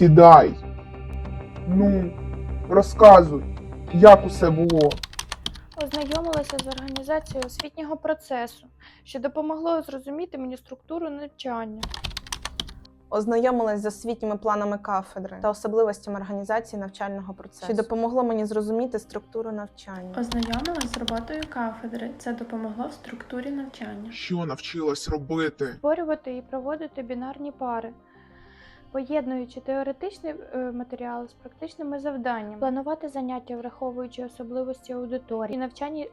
Сідай. Ну, розказуй, як усе було. Ознайомилася з організацією освітнього процесу, що допомогло зрозуміти мені структуру навчання. Ознайомилась з освітніми планами кафедри та особливостями організації навчального процесу, що допомогло мені зрозуміти структуру навчання. Ознайомилась з роботою кафедри. Це допомогло в структурі навчання. Що навчилась робити? Створювати і проводити бінарні пари, поєднуючи теоретичний е, матеріал з практичними завданнями, планувати заняття, враховуючи особливості аудиторії і навчальні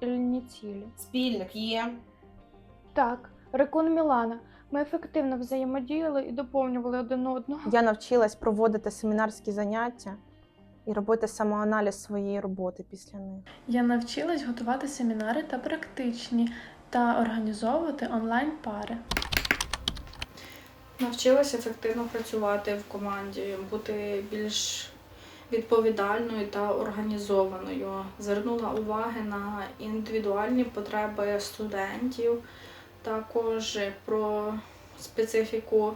цілі. Спільник є. Так, Рекун Мілана. Ми ефективно взаємодіяли і доповнювали один одного. Я навчилась проводити семінарські заняття і робити самоаналіз своєї роботи після них. Я навчилась готувати семінари та практичні та організовувати онлайн-пари. Навчилася ефективно працювати в команді, бути більш відповідальною та організованою. Звернула уваги на індивідуальні потреби студентів, також про специфіку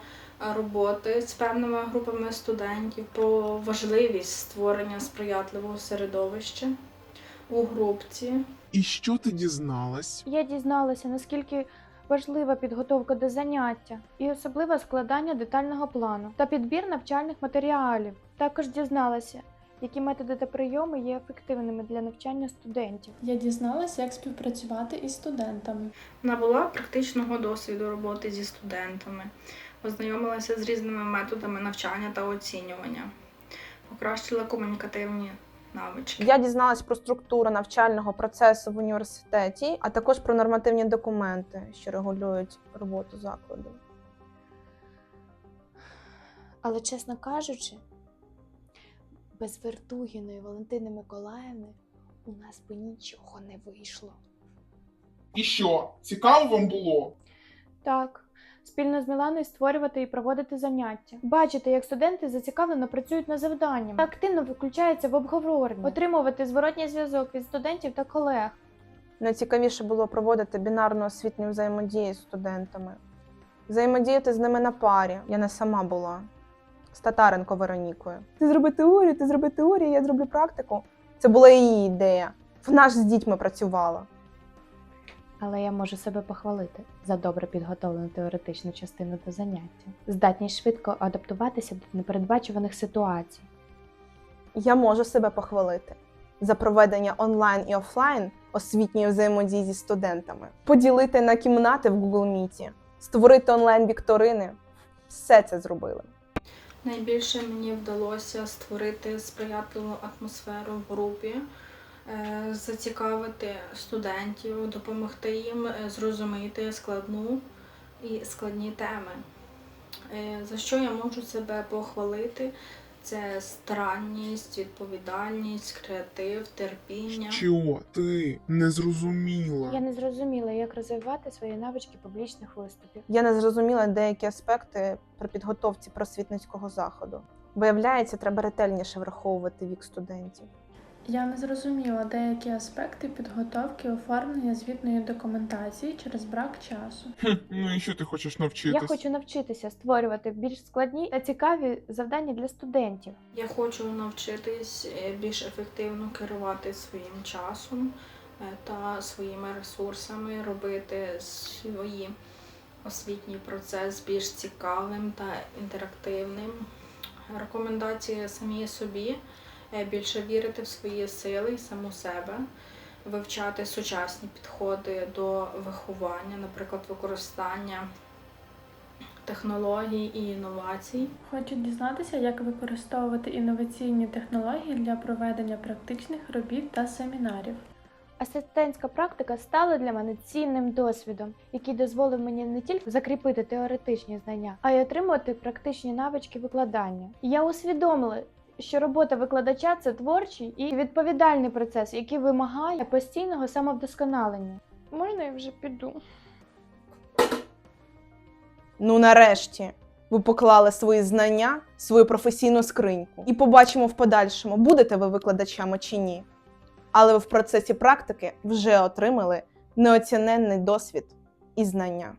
роботи з певними групами студентів, про важливість створення сприятливого середовища у групці. І що ти дізналась? Я дізналася, наскільки важлива підготовка до заняття і особливе складання детального плану та підбір навчальних матеріалів. Також дізналася, які методи та прийоми є ефективними для навчання студентів. Я дізналася, як співпрацювати із студентами. Набула практичного досвіду роботи зі студентами, ознайомилася з різними методами навчання та оцінювання, покращила комунікативні навички. Я дізналась про структуру навчального процесу в університеті, а також про нормативні документи, що регулюють роботу закладу. Але, чесно кажучи, без Вертугіної Валентини Миколаївни у нас би нічого не вийшло. І що, цікаво вам було? Так, спільно з Міланою створювати і проводити заняття, бачити, як студенти зацікавлено працюють над завданням, та активно включаються в обговорення, отримувати зворотній зв'язок від студентів та колег. Найцікавіше було проводити бінарну освітню взаємодію з студентами, взаємодіяти з ними на парі. Я не сама була з Татаренко Веронікою. Ти зроби теорію, ти зроби теорію, я зроблю практику. Це була її ідея. Вона ж з дітьми працювала. Але я можу себе похвалити за добре підготовлену теоретичну частину до заняття, здатність швидко адаптуватися до непередбачуваних ситуацій. Я можу себе похвалити за проведення онлайн і офлайн освітньої взаємодії зі студентами, поділити на кімнати в Google Meet, створити онлайн-вікторини. Все це зробили. Найбільше мені вдалося створити сприятливу атмосферу в групі, зацікавити студентів, допомогти їм е, зрозуміти складну і складні теми. Е, За що я можу себе похвалити? Це старанність, відповідальність, креатив, терпіння. Що ти не зрозуміла? Я не зрозуміла, як розвивати свої навички публічних виступів. Я не зрозуміла деякі аспекти при підготовці просвітницького заходу. Виявляється, треба ретельніше враховувати вік студентів. Я не зрозуміла деякі аспекти підготовки оформлення звітної документації через брак часу. Хм, ну і що ти хочеш навчитись? Я хочу навчитися створювати більш складні та цікаві завдання для студентів. Я хочу навчитись е, більш ефективно керувати своїм часом е, та своїми ресурсами, робити свій освітній процес більш цікавим та інтерактивним. Рекомендації самі собі більше вірити в свої сили і саму себе, вивчати сучасні підходи до виховання, наприклад, використання технологій і інновацій. Хочу дізнатися, як використовувати інноваційні технології для проведення практичних робіт та семінарів. Асистентська практика стала для мене цінним досвідом, який дозволив мені не тільки закріпити теоретичні знання, а й отримувати практичні навички викладання. І я усвідомила, що робота викладача це творчий і відповідальний процес, який вимагає постійного самовдосконалення. Можна я вже піду? Ну, нарешті, ви поклали свої знання, свою професійну скриньку. І побачимо в подальшому, будете ви викладачами чи ні. Але ви в процесі практики вже отримали неоціненний досвід і знання.